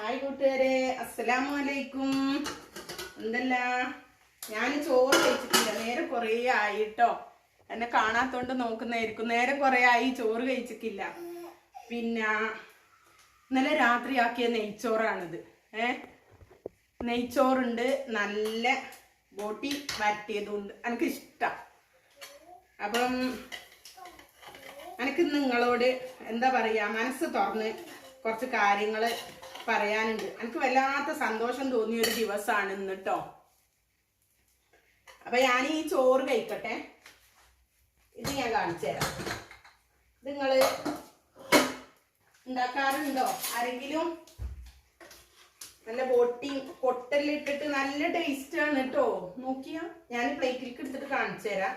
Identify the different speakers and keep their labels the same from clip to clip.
Speaker 1: Hi കൂട്ടുകാരെ അസ്സലാമു അലൈക്കും എന്തല്ല? ഞാൻ ചോറ് കഴിച്ചിട്ടില്ല നേരെ കുറേ ആയിട്ടോ. എന്നെ കാണാത്തോണ്ട് നോക്കുന്നതായിരിക്കും. നേരെ കുറേ ആയി ചോറ് കഴിച്ചിട്ടില്ല. പിന്നെ ഇന്നലെ രാത്രിയാക്കിയ നെയ്ച്ചോറാണിത്. ഏ? നെയ്ച്ചോറുണ്ട് നല്ല ബോട്ടി വരട്ടിയതുണ്ട്. എനിക്ക് ഇഷ്ടം അപ്പം എനിക്ക് നിങ്ങളോട് എന്താ പറയുക മനസ്സ് തുറന്ന് കുറച്ച് കാര്യങ്ങൾ പറയാനുണ്ട്. എനിക്ക് വല്ലാത്ത സന്തോഷം തോന്നിയ ഒരു ദിവസമാണ് ഇന്ന് കേട്ടോ അപ്പൊ ഞാൻ ഈ ചോറ് കഴിക്കട്ടെ. ഇത് ഞാൻ കാണിച്ചു ഇത് നിങ്ങൾ ഉണ്ടാക്കാറുണ്ടോ? ആരെങ്കിലും? നല്ല ബോട്ടി പൊട്ടലിട്ടിട്ട് നല്ല ടേസ്റ്റ് ആണ് കേട്ടോ നോക്കിയാ? ഞാൻ പ്ലേറ്റിലേക്ക് എടുത്തിട്ട് കാണിച്ചു തരാം.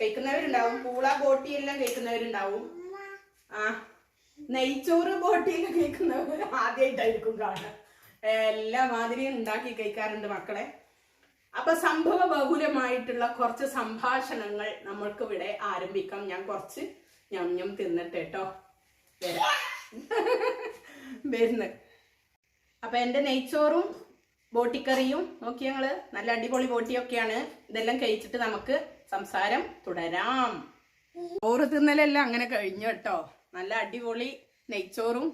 Speaker 1: കഴിക്കുന്നവരുണ്ടാവും. പൂള ബോട്ടി എല്ലാം കഴിക്കുന്നവരുണ്ടാവും. ആ നെയ്ച്ചോറ് ബോട്ടിയിൽ കഴിക്കുന്നവർ ആദ്യമായിട്ടായിരിക്കും കാണുക. എല്ലാ മാതിരിയും ഉണ്ടാക്കി കഴിക്കാറുണ്ട് മക്കളെ. അപ്പൊ സംഭവ ബഹുലമായിട്ടുള്ള കുറച്ച് സംഭാഷണങ്ങൾ നമ്മൾക്ക് ഇവിടെ ആരംഭിക്കാം. ഞാൻ കുറച്ച് ഞം ഞം തിന്നിട്ട് കേട്ടോ. വരാം. അപ്പൊ എന്റെ നെയ്ച്ചോറും ബോട്ടിക്കറിയും നോക്കി ഞങ്ങൾ. നല്ല അടിപൊളി ബോട്ടിയൊക്കെയാണ്. ഇതെല്ലാം കഴിച്ചിട്ട് നമുക്ക് സംസാരം തുടരാം. ചോറ് തിന്നലെല്ലാം അങ്ങനെ കഴിഞ്ഞു കേട്ടോ. നല്ല അടിപൊളി നെയ്ച്ചോറും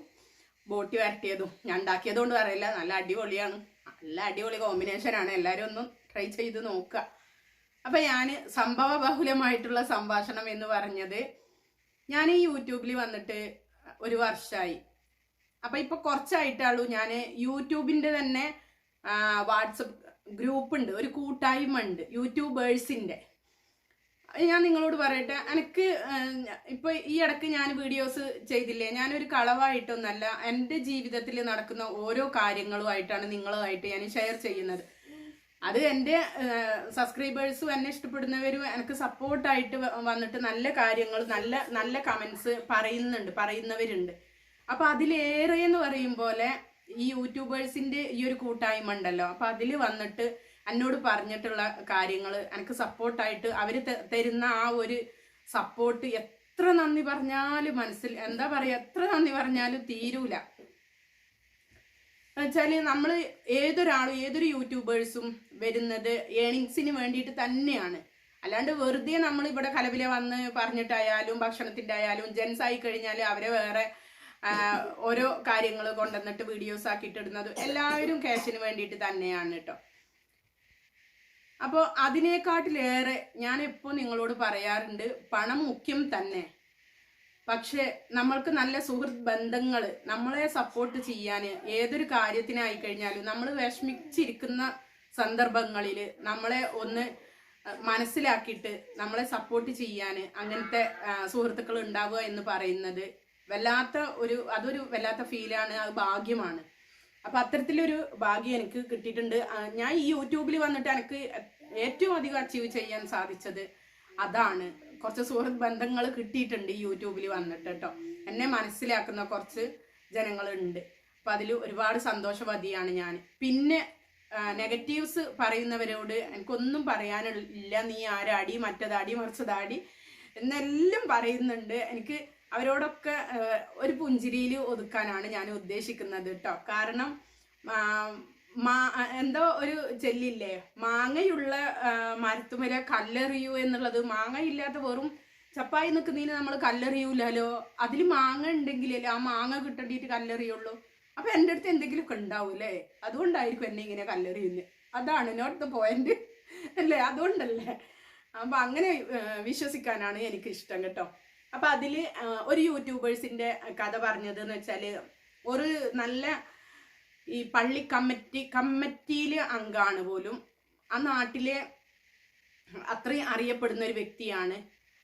Speaker 1: ബോട്ടി വരട്ടിയതും. ഞാൻ ഉണ്ടാക്കിയത് കൊണ്ട് പറയില്ല നല്ല അടിപൊളിയാണ്. നല്ല അടിപൊളി കോമ്പിനേഷനാണ് എല്ലാവരും ഒന്ന് ട്രൈ ചെയ്ത് നോക്കുക. അപ്പം ഞാൻ സംഭവ ബഹുലമായിട്ടുള്ള സംഭാഷണം എന്ന് പറഞ്ഞത് ഞാൻ ഈ യൂട്യൂബിൽ വന്നിട്ട് ഒരു വർഷമായി അപ്പം ഇപ്പോൾ കുറച്ചായിട്ടുള്ളൂ ഞാൻ യൂട്യൂബിന്റെ തന്നെ വാട്സപ്പ് ഗ്രൂപ്പ് ഉണ്ട് ഒരു കൂട്ടായ്മ ഉണ്ട്. യൂട്യൂബേഴ്സിന്റെ. ഞാൻ നിങ്ങളോട് പറയട്ടെ എനിക്ക് ഇപ്പൊ ഈ ഇടയ്ക്ക് ഞാൻ വീഡിയോസ് ചെയ്തില്ലേ ഞാനൊരു കളവായിട്ടൊന്നല്ല എന്റെ ജീവിതത്തിൽ നടക്കുന്ന ഓരോ കാര്യങ്ങളുമായിട്ടാണ് നിങ്ങളുമായിട്ട് ഞാൻ ഷെയർ ചെയ്യുന്നത്. അത് എന്റെ സബ്സ്ക്രൈബേഴ്സും എന്നെ ഇഷ്ടപ്പെടുന്നവരും എനിക്ക് സപ്പോർട്ടായിട്ട് വന്നിട്ട് നല്ല കാര്യങ്ങൾ നല്ല നല്ല കമന്റ്സ് പറയുന്നുണ്ട് പറയുന്നവരുണ്ട്. അപ്പൊ അതിലേറെ എന്ന് പറയും പോലെ ഈ യൂട്യൂബേഴ്സിന്റെ ഈ ഒരു കൂട്ടായ്മ ഉണ്ടല്ലോ അപ്പൊ അതിൽ വന്നിട്ട് എന്നോട് പറഞ്ഞിട്ടുള്ള കാര്യങ്ങൾ എനിക്ക് സപ്പോർട്ടായിട്ട് അവർ തരുന്ന ആ ഒരു സപ്പോർട്ട് എത്ര നന്ദി പറഞ്ഞാലും മനസ്സിൽ എന്താ പറയുക എത്ര നന്ദി പറഞ്ഞാലും തീരൂല. എന്നുവെച്ചാൽ നമ്മൾ ഏതൊരാളും ഏതൊരു യൂട്യൂബേഴ്സും വരുന്നത് ഏണിങ്സിന് വേണ്ടിയിട്ട് തന്നെയാണ്. അല്ലാണ്ട് വെറുതെ നമ്മൾ ഇവിടെ കലവില വന്ന് പറഞ്ഞിട്ടായാലും ഭക്ഷണത്തിന്റെ ആയാലും ജെൻസ് ആയി കഴിഞ്ഞാൽ അവരെ വേറെ ഓരോ കാര്യങ്ങൾ കൊണ്ടുവന്നിട്ട് വീഡിയോസ് ആക്കിയിട്ട് എല്ലാവരും ക്യാഷിന് വേണ്ടിയിട്ട് തന്നെയാണ് കേട്ടോ അപ്പോൾ അതിനേക്കാട്ടിലേറെ ഞാൻ ഇപ്പോൾ നിങ്ങളോട് പറയാറുണ്ട് പണം മുഖ്യം തന്നെ. പക്ഷേ നമ്മൾക്ക് നല്ല സുഹൃത്ത് ബന്ധങ്ങൾ നമ്മളെ സപ്പോർട്ട് ചെയ്യാൻ ഏതൊരു കാര്യത്തിനായി കഴിഞ്ഞാലും നമ്മൾ വിഷമിച്ചിരിക്കുന്ന സന്ദർഭങ്ങളിൽ നമ്മളെ ഒന്ന് മനസ്സിലാക്കിയിട്ട് നമ്മളെ സപ്പോർട്ട് ചെയ്യാൻ അങ്ങനത്തെ സുഹൃത്തുക്കൾ ഉണ്ടാവുക എന്ന് പറയുന്നത് വല്ലാത്ത ഒരു അതൊരു വല്ലാത്ത ഫീലാണ് അത് ഭാഗ്യമാണ്. അപ്പൊ അത്തരത്തിലൊരു ഭാഗ്യം എനിക്ക് കിട്ടിയിട്ടുണ്ട്. ഞാൻ ഈ യൂട്യൂബിൽ വന്നിട്ട് എനിക്ക് ഏറ്റവും അധികം അച്ചീവ് ചെയ്യാൻ സാധിച്ചത് അതാണ്. കുറച്ച് സുഹൃത്ത് ബന്ധങ്ങൾ കിട്ടിയിട്ടുണ്ട് ഈ യൂട്യൂബിൽ വന്നിട്ട് കേട്ടോ. എന്നെ മനസ്സിലാക്കുന്ന കുറച്ച് ജനങ്ങളുണ്ട്. അപ്പൊ അതിൽ ഒരുപാട് സന്തോഷവതിയാണ് ഞാൻ. പിന്നെ നെഗറ്റീവ്സ് പറയുന്നവരോട് എനിക്കൊന്നും പറയാനില്ല. നീ ആരാടി മറ്റതാടി മറിച്ചതാടി എന്നെല്ലാം പറയുന്നുണ്ട്. എനിക്ക് അവരോടൊക്കെ ഒരു പുഞ്ചിരിയിൽ ഒതുക്കാനാണ് ഞാൻ ഉദ്ദേശിക്കുന്നത് കേട്ടോ കാരണം മാ- എന്തോ ഒരു ചെല്ലില്ലേ? മാങ്ങയുള്ള മരത്തുമര കല്ലെറിയൂ എന്നുള്ളത്. മാങ്ങ ഇല്ലാത്ത വെറും ചപ്പായി നിൽക്കുന്നതിന് നമ്മൾ കല്ലെറിയൂലല്ലോ? അതിൽ മാങ്ങ ഉണ്ടെങ്കിലല്ലേ ആ മാങ്ങ കിട്ടേണ്ടിയിട്ട് കല്ലെറിയുള്ളൂ? അപ്പൊ എന്റെ അടുത്ത് എന്തെങ്കിലുമൊക്കെ ഉണ്ടാവും അല്ലേ? അതുകൊണ്ടായിരിക്കും എന്നെ ഇങ്ങനെ കല്ലെറിയുന്നത് അതാണ് നോട്ട് ദ പോയിന്റ്. അല്ലേ? അതുകൊണ്ടല്ലേ. അപ്പൊ അങ്ങനെ വിശ്വസിക്കാനാണ് എനിക്ക് ഇഷ്ടം കേട്ടോ. അപ്പൊ അതിൽ ഒരു യൂട്യൂബേഴ്സിന്റെ കഥ പറഞ്ഞത് എന്ന് വെച്ചാൽ ഒരു നല്ല ഈ പള്ളി കമ്മിറ്റി കമ്മിറ്റിയിലെ അംഗമാണ് പോലും ആ നാട്ടിലെ അത്രയും അറിയപ്പെടുന്ന ഒരു വ്യക്തിയാണ്.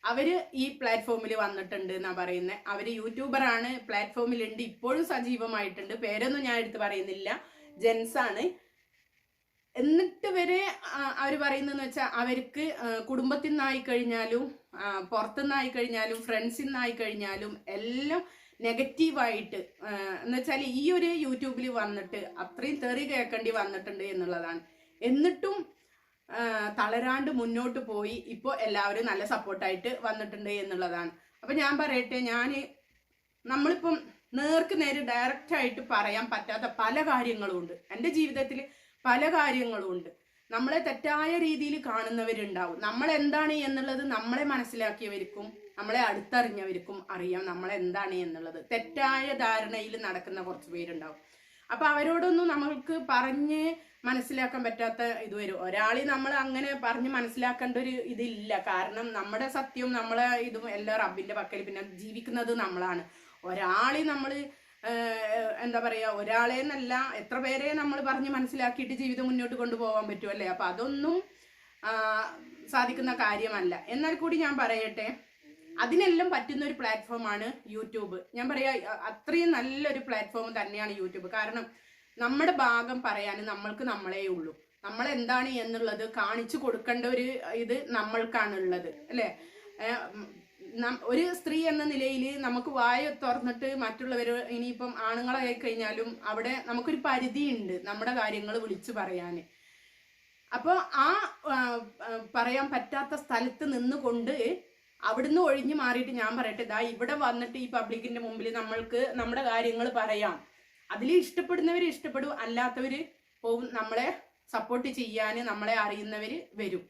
Speaker 1: അവർ ഈ പ്ലാറ്റ്ഫോമിൽ വന്നിട്ടുണ്ട് എന്നാ പറയുന്നത് അവർ യൂട്യൂബറാണ് പ്ലാറ്റ്ഫോമിലുണ്ട് ഇപ്പോഴും സജീവമായിട്ടുണ്ട്. പേരൊന്നും ഞാൻ എടുത്ത് പറയുന്നില്ല. ജെൻസാണ്. എന്നിട്ട് വരെ അവർ പറയുന്നതെന്ന് വെച്ചാൽ അവർക്ക് കുടുംബത്തിൽ നിന്നായി കഴിഞ്ഞാലും പുറത്തു പുറത്തുനിന്നായി കഴിഞ്ഞാലും ഫ്രണ്ട്സിൽ നിന്നായി കഴിഞ്ഞാലും എല്ലാം നെഗറ്റീവായിട്ട് എന്ന് വെച്ചാൽ ഈ ഒരു യൂട്യൂബിൽ വന്നിട്ട് അത്രയും തെറി കേൾക്കേണ്ടി വന്നിട്ടുണ്ട് എന്നുള്ളതാണ്. എന്നിട്ടും തളരാണ്ട് മുന്നോട്ട് പോയി ഇപ്പോൾ എല്ലാവരും നല്ല സപ്പോർട്ടായിട്ട് വന്നിട്ടുണ്ട് എന്നുള്ളതാണ്. അപ്പം ഞാൻ പറയട്ടെ ഞാൻ നമ്മളിപ്പം നേർക്ക് നേരെ ഡയറക്റ്റായിട്ട് പറയാൻ പറ്റാത്ത പല കാര്യങ്ങളും ഉണ്ട് എന്റെ ജീവിതത്തിൽ പല കാര്യങ്ങളും ഉണ്ട് നമ്മളെ തെറ്റായ രീതിയിൽ കാണുന്നവരുണ്ടാവും. നമ്മൾ എന്താണ് എന്നുള്ളത് നമ്മളെ മനസ്സിലാക്കിയവർക്കും നമ്മളെ അടുത്തറിഞ്ഞവർക്കും അറിയാം നമ്മൾ എന്താണ് എന്നുള്ളത്. തെറ്റായ ധാരണയിൽ നടക്കുന്ന കുറച്ച് പേരുണ്ടാവും. അപ്പൊ അവരോടൊന്നും നമ്മൾക്ക് പറഞ്ഞ് മനസ്സിലാക്കാൻ പറ്റാത്ത ഇത് വരും. ഒരാളെ നമ്മൾ അങ്ങനെ പറഞ്ഞ് മനസ്സിലാക്കേണ്ട ഒരു ഇതില്ല. കാരണം നമ്മുടെ സത്യവും നമ്മളെ ഇതും എല്ലാ റബ്ബിന്റെ പക്കൽ പിന്നെ ജീവിക്കുന്നത് നമ്മളാണ്. ഒരാളെ നമ്മൾ എന്താ പറയുക ഒരാളെ എന്നല്ല എത്ര പേരെ നമ്മൾ പറഞ്ഞ് മനസ്സിലാക്കിയിട്ട് ജീവിതം മുന്നോട്ട് കൊണ്ടുപോകാൻ പറ്റുമല്ലേ അപ്പം അതൊന്നും സാധിക്കുന്ന കാര്യമല്ല. എന്നാൽ കൂടി ഞാൻ പറയട്ടെ അതിനെല്ലാം പറ്റുന്ന ഒരു പ്ലാറ്റ്ഫോമാണ് യൂട്യൂബ്. ഞാൻ പറയാ അത്രയും നല്ലൊരു പ്ലാറ്റ്ഫോം തന്നെയാണ് യൂട്യൂബ്. കാരണം നമ്മുടെ ഭാഗം പറയാൻ നമ്മൾക്ക് നമ്മളേ ഉള്ളൂ. നമ്മൾ എന്താണ് എന്നുള്ളത് കാണിച്ചു കൊടുക്കേണ്ട ഒരു ഇത് നമ്മൾക്കാണുള്ളത് അല്ലേ? ഒരു സ്ത്രീ എന്ന നിലയിൽ നമുക്ക് വായ തുറന്നിട്ട് മറ്റുള്ളവർ ഇനിയിപ്പം ആണുങ്ങളായി കഴിഞ്ഞാലും അവിടെ നമുക്കൊരു പരിധിയുണ്ട് നമ്മുടെ കാര്യങ്ങൾ വിളിച്ചു പറയാൻ അപ്പോൾ ആ പറയാൻ പറ്റാത്ത സ്ഥലത്ത് നിന്നുകൊണ്ട് അവിടുന്ന് ഒഴിഞ്ഞു മാറിയിട്ട് ഞാൻ പറയട്ടെ ഇതാ ഇവിടെ വന്നിട്ട് ഈ പബ്ലിക്കിന്റെ മുമ്പിൽ നമ്മൾക്ക് നമ്മുടെ കാര്യങ്ങൾ പറയാം. അതിൽ ഇഷ്ടപ്പെടുന്നവർ ഇഷ്ടപ്പെടും അല്ലാത്തവർ പോവും നമ്മളെ സപ്പോർട്ട് ചെയ്യാൻ നമ്മളെ അറിയുന്നവർ വരും.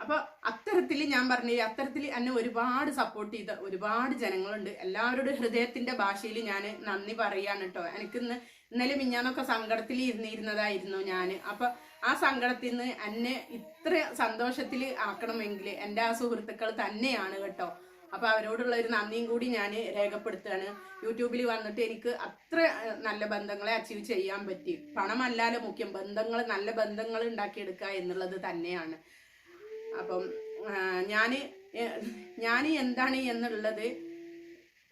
Speaker 1: അപ്പൊ അത്തരത്തിൽ ഞാൻ പറഞ്ഞു അത്തരത്തിൽ എന്നെ ഒരുപാട് സപ്പോർട്ട് ചെയ്ത ഒരുപാട് ജനങ്ങളുണ്ട്. എല്ലാവരുടെ ഹൃദയത്തിന്റെ ഭാഷയിൽ ഞാൻ നന്ദി പറയാണ് കേട്ടോ എനിക്കിന്ന് ഇന്നലെ മിഞ്ഞാന്നൊക്കെ സങ്കടത്തിൽ ഇരുന്നിരുന്നതായിരുന്നു ഞാൻ അപ്പൊ ആ സങ്കടത്തിൽ നിന്ന് എന്നെ ഇത്ര സന്തോഷത്തിൽ ആക്കണമെങ്കിൽ എന്റെ ആ സുഹൃത്തുക്കൾ തന്നെയാണ് കേട്ടോ. അപ്പോൾ അവരോടുള്ള ഒരു നന്ദിയും കൂടി ഞാൻ രേഖപ്പെടുത്തുകയാണ്. യൂട്യൂബിൽ വന്നിട്ട് എനിക്ക് അത്ര നല്ല ബന്ധങ്ങളെ അച്ചീവ് ചെയ്യാൻ പറ്റി. പണമല്ലാതെ മുഖ്യം ബന്ധങ്ങൾ നല്ല ബന്ധങ്ങൾ ഉണ്ടാക്കിയെടുക്കുക എന്നുള്ളത് തന്നെയാണ്. അപ്പം ഞാൻ ഞാൻ എന്താണ് എന്നുള്ളത്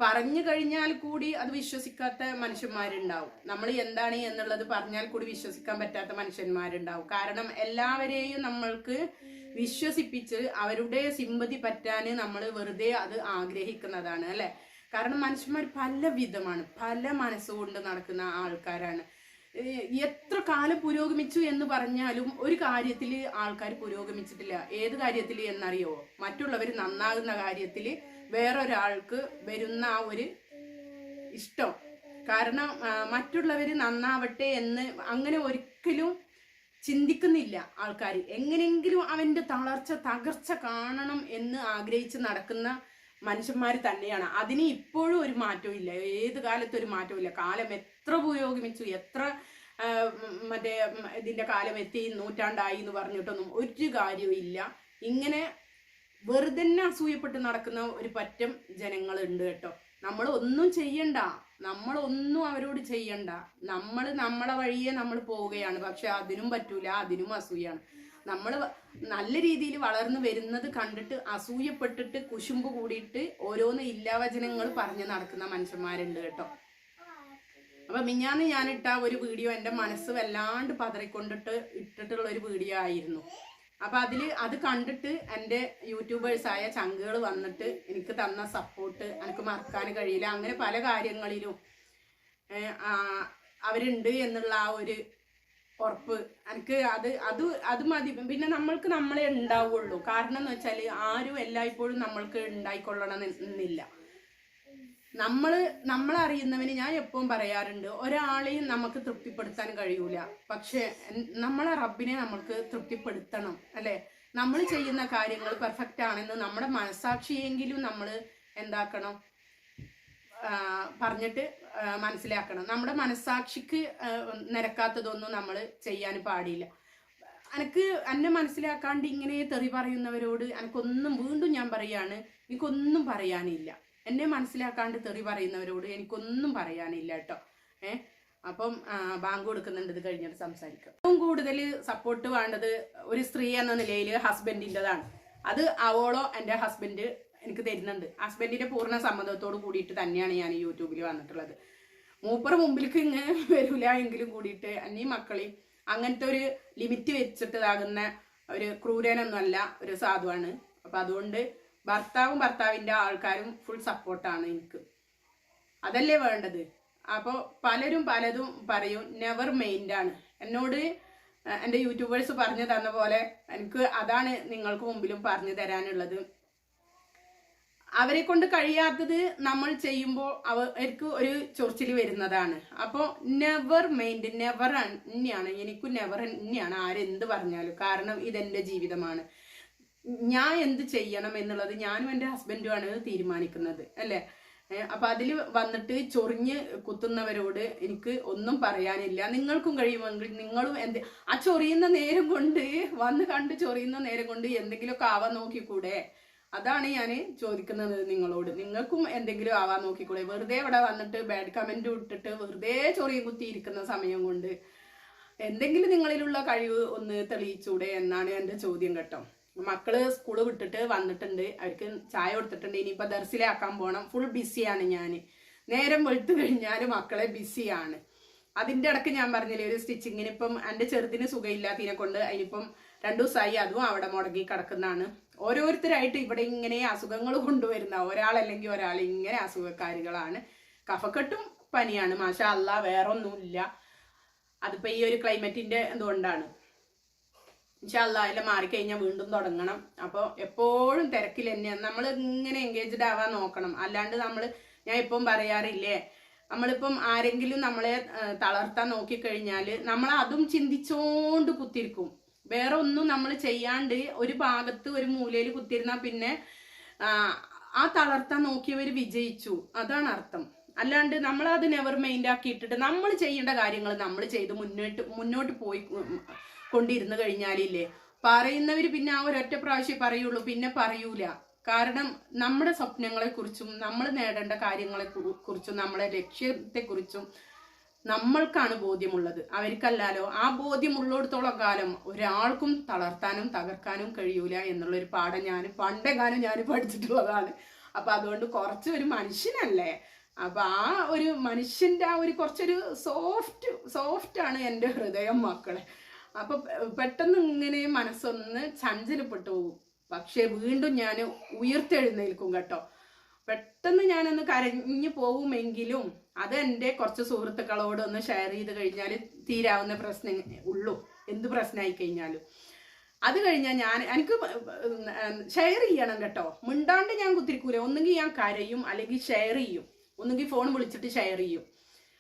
Speaker 1: പറഞ്ഞു കഴിഞ്ഞാൽ കൂടി അത് വിശ്വസിക്കാത്ത മനുഷ്യന്മാരുണ്ടാവും. നമ്മൾ എന്താണ് എന്നുള്ളത് പറഞ്ഞാൽ കൂടി വിശ്വസിക്കാൻ പറ്റാത്ത മനുഷ്യന്മാരുണ്ടാവും. കാരണം എല്ലാവരെയും നമ്മൾക്ക് വിശ്വസിപ്പിച്ച് അവരുടെ സിമ്പതി പറ്റാൻ നമ്മൾ വെറുതെ അത് ആഗ്രഹിക്കുന്നതാണ് അല്ലെ? കാരണം മനുഷ്യന്മാർ പല വിധമാണ് പല മനസ്സുകൊണ്ട് നടക്കുന്ന ആൾക്കാരാണ്. എത്ര കാലം പുരോഗമിച്ചു എന്ന് പറഞ്ഞാലും ഒരു കാര്യത്തിൽ ആൾക്കാർ പുരോഗമിച്ചിട്ടില്ല. ഏത് കാര്യത്തിൽ എന്നറിയോ? മറ്റുള്ളവർ നന്നാകുന്ന കാര്യത്തിൽ വേറൊരാൾക്ക് വരുന്ന ആ ഒരു ഇഷ്ടം. കാരണം മറ്റുള്ളവർ നന്നാവട്ടെ എന്ന് അങ്ങനെ ഒരിക്കലും ചിന്തിക്കുന്നില്ല ആൾക്കാർ എങ്ങനെയെങ്കിലും അവന്റെ തളർച്ച തകർച്ച കാണണം എന്ന് ആഗ്രഹിച്ച് നടക്കുന്ന മനുഷ്യന്മാർ തന്നെയാണ്. അതിന് ഇപ്പോഴും ഒരു മാറ്റവും ഇല്ല. ഏത് കാലത്തും ഒരു മാറ്റവും ഇല്ല. കാലം എത്ര പുരോഗമിച്ചു എത്ര മറ്റേ ഇതിന്റെ കാലം എത്തി നൂറ്റാണ്ടായി എന്ന് പറഞ്ഞിട്ടൊന്നും ഒരു കാര്യവും ഇല്ല. ഇങ്ങനെ വെറുതെ അസൂയപ്പെട്ട് നടക്കുന്ന ഒരു പറ്റം ജനങ്ങളുണ്ട് കേട്ടോ. നമ്മൾ ഒന്നും ചെയ്യണ്ട. നമ്മൾ ഒന്നും അവരോട് ചെയ്യണ്ട. നമ്മൾ നമ്മളെ വഴിയെ നമ്മൾ പോവുകയാണ്. പക്ഷെ അതിനും പറ്റൂല അതിനും അസൂയാണ് നമ്മൾ നല്ല രീതിയിൽ വളർന്നു വരുന്നത് കണ്ടിട്ട് അസൂയപ്പെട്ടിട്ട് കുശുമ്പ് കൂടിയിട്ട് ഓരോന്ന് ഇല്ലാവചനങ്ങൾ പറഞ്ഞു നടക്കുന്ന മനുഷ്യന്മാരുണ്ട് കേട്ടോ. അപ്പൊ മിഞ്ഞാന്ന് ഞാൻ ഇട്ട ഒരു വീഡിയോ എന്റെ മനസ്സ് വല്ലാണ്ട് പതറിക്കൊണ്ടിട്ട് ഇട്ടിട്ടുള്ള ഒരു വീഡിയോ ആയിരുന്നു. അപ്പൊ അതിൽ അത് കണ്ടിട്ട് എന്റെ യൂട്യൂബേഴ്സായ ചങ്കുകൾ വന്നിട്ട് എനിക്ക് തന്ന സപ്പോർട്ട് എനിക്ക് മറക്കാൻ കഴിയില്ല. അങ്ങനെ പല കാര്യങ്ങളിലും അവരുണ്ട് എന്നുള്ള ആ ഒരു ഉറപ്പ്. എനിക്ക് അത് അത് അത് മതി. പിന്നെ നമ്മൾക്ക് നമ്മളെ ഉണ്ടാവുള്ളൂ. കാരണം എന്ന് വെച്ചാൽ ആരും എല്ലായ്പ്പോഴും നമ്മൾക്ക് ഉണ്ടായിക്കൊള്ളണം എന്നില്ല നമ്മൾ നമ്മളറിയുന്നവന് ഞാൻ എപ്പോഴും പറയാറുണ്ട് ഒരാളെയും നമുക്ക് തൃപ്തിപ്പെടുത്താൻ കഴിയൂല. പക്ഷെ നമ്മളെ റബ്ബിനെ നമ്മൾക്ക് തൃപ്തിപ്പെടുത്തണം അല്ലെ? നമ്മൾ ചെയ്യുന്ന കാര്യങ്ങൾ പെർഫെക്റ്റ് ആണെന്ന് നമ്മുടെ മനസാക്ഷിയെങ്കിലും നമ്മൾ എന്താക്കണം? പറഞ്ഞിട്ട് മനസ്സിലാക്കണം. നമ്മുടെ മനസ്സാക്ഷിക്ക് നിരക്കാത്തതൊന്നും നമ്മൾ ചെയ്യാൻ പാടില്ല. എനിക്ക് എന്നെ മനസ്സിലാക്കാണ്ട് ഇങ്ങനെ തെറി പറയുന്നവരോട് എനിക്കൊന്നും വീണ്ടും ഞാൻ പറയാണ് എനിക്കൊന്നും പറയാനില്ല. എന്നെ മനസ്സിലാക്കാണ്ട് തെറി പറയുന്നവരോട് എനിക്കൊന്നും പറയാനില്ല കേട്ടോ. ഏ? അപ്പം ബാങ്ക് കൊടുക്കുന്നുണ്ട് ഇത് കഴിഞ്ഞിട്ട് സംസാരിക്കാം. ഏറ്റവും കൂടുതൽ സപ്പോർട്ട് വേണ്ടത് ഒരു സ്ത്രീ എന്ന നിലയിൽ ഹസ്ബൻഡിന്റെതാണ് അത് അവളോ എന്റെ ഹസ്ബൻഡ് എനിക്ക് തരുന്നുണ്ട്. ഹസ്ബൻഡിന്റെ പൂർണ സമ്മതത്തോട് കൂടിയിട്ട് തന്നെയാണ് ഞാൻ യൂട്യൂബിൽ വന്നിട്ടുള്ളത്. മൂപ്പർ മുമ്പിലേക്ക് ഇങ്ങ് വരില്ല എങ്കിലും കൂടിയിട്ട് എന്നീ മക്കളെയും അങ്ങനത്തെ ഒരു ലിമിറ്റ് വെച്ചിട്ടതാകുന്ന ഒരു ക്രൂരനൊന്നുമല്ല ഒരു സാധുവാണ്. അപ്പൊ അതുകൊണ്ട് ഭർത്താവും ഭർത്താവിന്റെ ആൾക്കാരും ഫുൾ സപ്പോർട്ടാണ് എനിക്ക്. അതല്ലേ വേണ്ടത്? അപ്പോൾ പലരും പലതും പറയും നെവർ മെയിൻഡാണ് എന്നോട് എന്റെ യൂട്യൂബേഴ്സ് പറഞ്ഞു തന്ന പോലെ എനിക്ക് അതാണ് നിങ്ങൾക്ക് മുമ്പിലും പറഞ്ഞു തരാനുള്ളത്. അവരെ കൊണ്ട് കഴിയാത്തത് നമ്മൾ ചെയ്യുമ്പോൾ അവർക്ക് ഒരു ചൊറിച്ചിൽ വരുന്നതാണ്. അപ്പോൾ നെവർ മൈൻഡ് നെവർ തന്നെയാണ് എനിക്ക് നെവർ തന്നെയാണ് ആരെന്ത് പറഞ്ഞാലും. കാരണം ഇതെന്റെ ജീവിതമാണ്. ഞാൻ എന്ത് ചെയ്യണം എന്നുള്ളത് ഞാനും എന്റെ ഹസ്ബൻഡുമാണ് തീരുമാനിക്കുന്നത് അല്ലേ? അപ്പം അതിൽ വന്നിട്ട് ചൊറിഞ്ഞ് കുത്തുന്നവരോട് എനിക്ക് ഒന്നും പറയാനില്ല. നിങ്ങൾക്കും കഴിയുമെങ്കിൽ നിങ്ങളും എന്ത് ആ ചൊറിയുന്ന നേരം കൊണ്ട് വന്ന് കണ്ട് ചൊറിയുന്ന നേരം കൊണ്ട് എന്തെങ്കിലുമൊക്കെ ആവാൻ നോക്കിക്കൂടെ? അതാണ് ഞാൻ ചോദിക്കുന്നത് നിങ്ങളോട്. നിങ്ങൾക്കും എന്തെങ്കിലും ആവാൻ നോക്കിക്കൂടെ? വെറുതെ ഇവിടെ വന്നിട്ട് ബാഡ് കമന്റ് ഇട്ടിട്ട് വെറുതെ ചൊറിയും കുത്തിയിരിക്കുന്ന സമയം കൊണ്ട് എന്തെങ്കിലും നിങ്ങളിലുള്ള കഴിവ് ഒന്ന് തെളിയിച്ചൂടെ എന്നാണ് എന്റെ ചോദ്യം കേട്ടോ. മക്കൾ സ്കൂൾ വിട്ടിട്ട് വന്നിട്ടുണ്ട്. അവർക്ക് ചായ കൊടുത്തിട്ടുണ്ട്. ഇനിയിപ്പോ ദർശിലാക്കാൻ പോകണം ഫുൾ ബിസിയാണ് ഞാൻ നേരം വെളുത്തു കഴിഞ്ഞാൽ മക്കളെ ബിസിയാണ് അതിന്റെ ഇടയ്ക്ക് ഞാൻ പറഞ്ഞില്ലേ ഒരു സ്റ്റിച്ചിങ്ങിനിപ്പം എന്റെ ചെറുതിന് സുഖമില്ലാത്തതിനെ കൊണ്ട് അതിനിപ്പം രണ്ടു ദിവസമായി അതും അവിടെ മുടങ്ങി കിടക്കുന്നതാണ്. ഓരോരുത്തരായിട്ട് ഇവിടെ ഇങ്ങനെ അസുഖങ്ങൾ കൊണ്ടുവരുന്ന ഒരാളല്ലെങ്കിൽ ഒരാൾ ഇങ്ങനെ അസുഖക്കാരികളാണ്. കഫക്കെട്ടും പനിയാണ്. മാഷ അല്ല വേറൊന്നുമില്ല. അതിപ്പോ ഈ ഒരു ക്ലൈമറ്റിന്റെ എന്തുകൊണ്ടാണ് ഇൻഷാല്ല അതിൽ മാറിക്കഴിഞ്ഞാൽ വീണ്ടും തുടങ്ങണം. അപ്പോൾ എപ്പോഴും തിരക്കിൽ തന്നെയാണ്. നമ്മൾ ഇങ്ങനെ എൻഗേജ്ഡ് ആവാൻ നോക്കണം. അല്ലാണ്ട് നമ്മൾ ഞാൻ ഇപ്പം പറയാറില്ലേ നമ്മളിപ്പം ആരെങ്കിലും നമ്മളെ തളർത്താൻ നോക്കിക്കഴിഞ്ഞാൽ നമ്മൾ അതും ചിന്തിച്ചോണ്ട് കുത്തിരിക്കും വേറെ ഒന്നും നമ്മൾ ചെയ്യാണ്ട് ഒരു ഭാഗത്ത് ഒരു മൂലയിൽ കുത്തിരുന്നാൽ പിന്നെ ആ, തളർത്താൻ നോക്കിയവർ വിജയിച്ചു. അതാണ് അർത്ഥം. അല്ലാണ്ട് നമ്മൾ അത് നെവർ മൈൻഡ് ആക്കിയിട്ടിട്ട് നമ്മൾ ചെയ്യേണ്ട കാര്യങ്ങൾ നമ്മൾ ചെയ്ത് മുന്നോട്ട് മുന്നോട്ട് പോയി കൊണ്ടിരുന്നു കഴിഞ്ഞാലില്ലേ പറയുന്നവർ പിന്നെ ആ ഒരൊറ്റ പ്രാവശ്യം പറയുള്ളൂ പിന്നെ പറയൂല. കാരണം നമ്മുടെ സ്വപ്നങ്ങളെ കുറിച്ചും നമ്മൾ നേടേണ്ട കാര്യങ്ങളെ കുറിച്ചും നമ്മളെ ലക്ഷ്യത്തെ കുറിച്ചും നമ്മൾക്കാണ് ബോധ്യമുള്ളത്. അവർക്കല്ലാലോ ആ ബോധ്യമുള്ളിടത്തോളം കാലം ഒരാൾക്കും തളർത്താനും തകർക്കാനും കഴിയൂല എന്നുള്ളൊരു പാഠം ഞാൻ പണ്ടേ കാലം ഞാൻ പഠിച്ചിട്ടുള്ളതാണ്. അപ്പൊ അതുകൊണ്ട് കുറച്ച് ഒരു മനുഷ്യനല്ലേ? അപ്പൊ ആ ഒരു മനുഷ്യന്റെ ആ ഒരു കുറച്ചൊരു സോഫ്റ്റ് സോഫ്റ്റ് ആണ് എന്റെ ഹൃദയം മക്കളെ. അപ്പൊ പെട്ടെന്ന് ഇങ്ങനെ മനസ്സൊന്ന് ചഞ്ചലപ്പെട്ടു പോകും. പക്ഷേ വീണ്ടും ഞാൻ ഉയർത്തെഴുന്നേൽക്കും കേട്ടോ. പെട്ടെന്ന് ഞാനൊന്ന് കരഞ്ഞു പോവുമെങ്കിലും അത് എന്റെ കുറച്ച് സുഹൃത്തുക്കളോട് ഒന്ന് ഷെയർ ചെയ്ത് കഴിഞ്ഞാൽ തീരാവുന്ന പ്രശ്നം ഉള്ളൂ. എന്ത് പ്രശ്നമായി കഴിഞ്ഞാലും. അത് കഴിഞ്ഞാൽ ഞാൻ എനിക്ക് ഷെയർ ചെയ്യണം കേട്ടോ. മിണ്ടാണ്ട് ഞാൻ കുത്തിരിക്കൂല. ഒന്നുകിൽ ഞാൻ കരയും അല്ലെങ്കിൽ ഷെയർ ചെയ്യും. ഒന്നുകിൽ ഫോൺ വിളിച്ചിട്ട് ഷെയർ ചെയ്യും.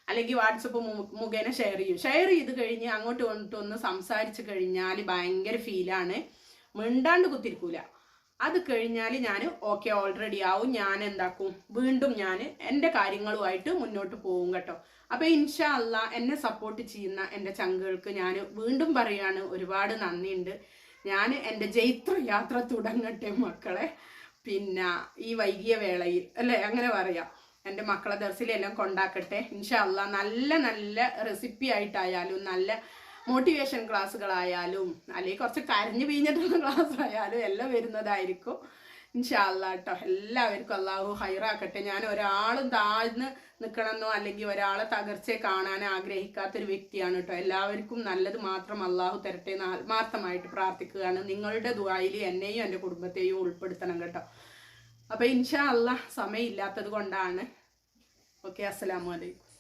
Speaker 1: അല്ലെങ്കിൽ വാട്സപ്പ് മുഖേന ഷെയർ ചെയ്യും. ഷെയർ ചെയ്ത് കഴിഞ്ഞ് അങ്ങോട്ട് ഇങ്ങോട്ടും ഒന്ന് സംസാരിച്ച് കഴിഞ്ഞാൽ ഭയങ്കര ഫീലാണ് മിണ്ടാണ്ട് കുത്തിരിക്കൂല. അത് കഴിഞ്ഞാൽ ഞാൻ ഓക്കെ ഓൾറെഡി ആവും. ഞാൻ എന്താക്കും വീണ്ടും ഞാൻ എന്റെ കാര്യങ്ങളുമായിട്ട് മുന്നോട്ട് പോകും കേട്ടോ. അപ്പോൾ ഇൻഷാ അല്ല എന്നെ സപ്പോർട്ട് ചെയ്യുന്ന എന്റെ ചങ്കുകൾക്ക് ഞാൻ വീണ്ടും പറയാണ് ഒരുപാട് നന്ദിയുണ്ട്. ഞാൻ എന്റെ ജൈത്ര യാത്ര തുടങ്ങട്ടെ മക്കളെ. പിന്നെ ഈ വൈകിയ വേളയിൽ അല്ലേ? അങ്ങനെ പറയാം. എന്റെ മക്കളെ ദർസിലെല്ലാം കൊണ്ടാക്കട്ടെ. ഇൻഷാ അല്ല നല്ല നല്ല റെസിപ്പി ആയിട്ടായാലും നല്ല മോട്ടിവേഷൻ ക്ലാസ്സുകളായാലും അല്ലെങ്കിൽ കുറച്ച് കരഞ്ഞു പിഴിഞ്ഞിട്ടുള്ള ക്ലാസ് ആയാലും എല്ലാം വരുന്നതായിരിക്കും. ഇൻഷാല്ല കേട്ടോ എല്ലാവർക്കും അള്ളാഹു ഹൈറാക്കട്ടെ. ഞാൻ ഒരാളും താഴ്ന്ന് നിൽക്കണമെന്നോ അല്ലെങ്കിൽ ഒരാളെ തകർച്ചയെ കാണാൻ ആഗ്രഹിക്കാത്തൊരു വ്യക്തിയാണ് കേട്ടോ എല്ലാവർക്കും നല്ലത് മാത്രം അള്ളാഹു തരട്ടെ എന്ന് ആത്മാർത്ഥമായിട്ട് പ്രാർത്ഥിക്കുകയാണ്. നിങ്ങളുടെ ദുബായിൽ എന്നെയും എന്റെ കുടുംബത്തെയും ഉൾപ്പെടുത്തണം കേട്ടോ. അപ്പൊ ഇൻഷാ അല്ല സമയമില്ലാത്തത് കൊണ്ടാണ്. ഓക്കെ അസ്സലാമു അലൈക്കും.